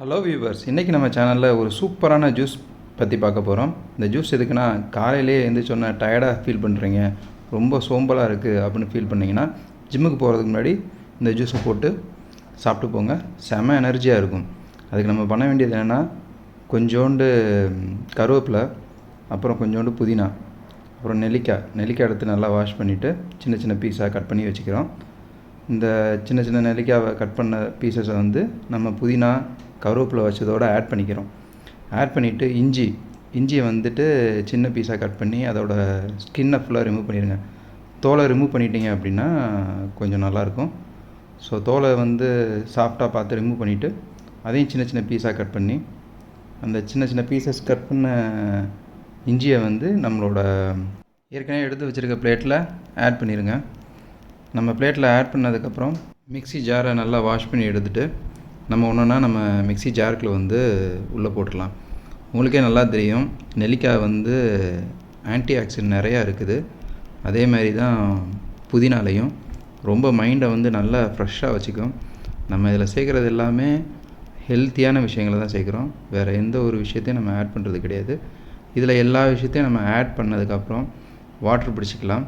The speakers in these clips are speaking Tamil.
ஹலோ வியூவர்ஸ் இன்றைக்கி நம்ம சேனலில் ஒரு சூப்பரான ஜூஸ் பற்றி பார்க்க போகிறோம் இந்த ஜூஸ் எதுக்குன்னா காலையிலே எழுந்திரிச்சோன்னே டயர்டாக ஃபீல் பண்ணுறீங்க ரொம்ப சோம்பலாக இருக்குது அப்படின்னு ஃபீல் பண்ணிங்கன்னா ஜிம்முக்கு போகிறதுக்கு முன்னாடி இந்த ஜூஸை போட்டு சாப்பிட்டு போங்க. செம எனர்ஜியாக இருக்கும். அதுக்கு நம்ம பண்ண வேண்டியது என்னென்னா கொஞ்சோண்டு கருவேப்பிலை அப்புறம் கொஞ்சோண்டு புதினா அப்புறம் நெல்லிக்காய். நெல்லிக்காய் எடுத்து நல்லா வாஷ் பண்ணிவிட்டு சின்ன சின்ன பீஸாக கட் பண்ணி வச்சுக்கிறோம். இந்த சின்ன சின்ன நெல்லிக்காவை கட் பண்ண பீசஸை வந்து நம்ம புதினா கருவேப்பிலை வச்சதோட ஆட் பண்ணிக்கிறோம். ஆட் பண்ணிவிட்டு இஞ்சி இஞ்சியை வந்துட்டு சின்ன பீஸாக கட் பண்ணி அதோட ஸ்கின்னை ஃபுல்லாக ரிமூவ் பண்ணிடுங்க. தோலை ரிமூவ் பண்ணிட்டீங்க அப்படின்னா கொஞ்சம் நல்லாயிருக்கும் ஸோ தோலை வந்து சாஃப்டாக பார்த்து ரிமூவ் பண்ணிவிட்டு அதையும் சின்ன சின்ன பீஸாக கட் பண்ணி அந்த சின்ன சின்ன பீசஸ் கட் பண்ண இஞ்சியை வந்து நம்மளோட ஏற்கனவே எடுத்து வச்சுருக்க பிளேட்டில் ஆட் பண்ணிடுங்க நம்ம பிளேட்டில் ஆட் பண்ணதுக்கப்புறம் மிக்சி ஜாரை நல்லா வாஷ் பண்ணி எடுத்துகிட்டு நம்ம ஒன்றுனா நம்ம மிக்ஸி ஜாருக்குள்ள வந்து உள்ளே போட்டுடலாம் உங்களுக்கே நல்லா தெரியும். நெல்லிக்காய் வந்து ஆன்டி ஆக்சிடென்ட் நிறையா இருக்குது. அதே மாதிரி தான் புதினாலையும். ரொம்ப மைண்டை வந்து நல்லா ஃப்ரெஷ்ஷாக வச்சுக்கும். நம்ம இதில் சேர்க்குறது எல்லாமே ஹெல்த்தியான விஷயங்களை தான் சேர்க்குறோம். வேறு எந்த ஒரு விஷயத்தையும் நம்ம ஆட் பண்ணுறது கிடையாது. இதில் எல்லா விஷயத்தையும் நம்ம ஆட் பண்ணதுக்கப்புறம் வாட்டர் பிடிச்சிக்கலாம்.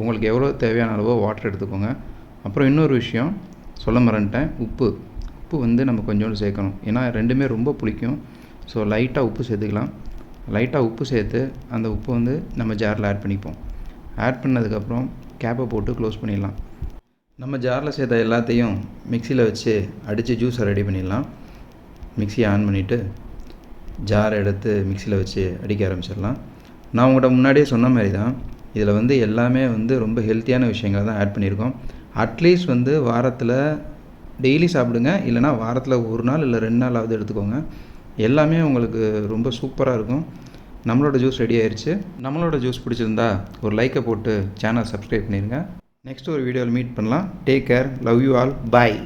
உங்களுக்கு எவ்வளோ தேவையான அளவோ வாட்டர் எடுத்துக்கோங்க. அப்புறம் இன்னொரு விஷயம் சொல்ல மறந்துட்டேன். உப்பு. உப்பு வந்து நம்ம கொஞ்சோண்டு சேர்க்கணும். ஏன்னா ரெண்டுமே ரொம்ப பிடிக்கும் ஸோ லைட்டாக உப்பு சேர்த்துக்கலாம். லைட்டாக உப்பு சேர்த்து அந்த உப்பு வந்து நம்ம ஜாரில் ஆட் பண்ணிப்போம். ஆட் பண்ணதுக்கப்புறம் கேப்பை போட்டு க்ளோஸ் பண்ணிடலாம். நம்ம ஜாரில் சேர்த்த எல்லாத்தையும் மிக்சியில் வச்சு அடித்து ஜூஸை ரெடி பண்ணிடலாம். மிக்ஸியை ஆன் பண்ணிவிட்டு ஜார் எடுத்து மிக்சியில் வச்சு அடிக்க ஆரம்பிச்சிடலாம். நான் உங்கள்கிட்ட முன்னாடியே சொன்ன மாதிரி தான் இதில் வந்து எல்லாமே வந்து ரொம்ப ஹெல்த்தியான விஷயங்களை தான் ஆட் பண்ணியிருக்கோம். அட்லீஸ்ட் வந்து வாரத்தில் டெய்லி சாப்பிடுங்க. இல்லைனா வாரத்தில் ஒரு நாள் இல்லை ரெண்டு நாளாவது எடுத்துக்கோங்க. எல்லாமே உங்களுக்கு ரொம்ப சூப்பராக இருக்கும். நம்மளோட ஜூஸ் ரெடி ஆயிடுச்சு நம்மளோட ஜூஸ் பிடிச்சிருந்தா ஒரு லைக்கை போட்டு சேனல் சப்ஸ்கிரைப் பண்ணிடுங்க நெக்ஸ்ட் ஒரு வீடியோவில் மீட் பண்ணலாம். Take care love you all bye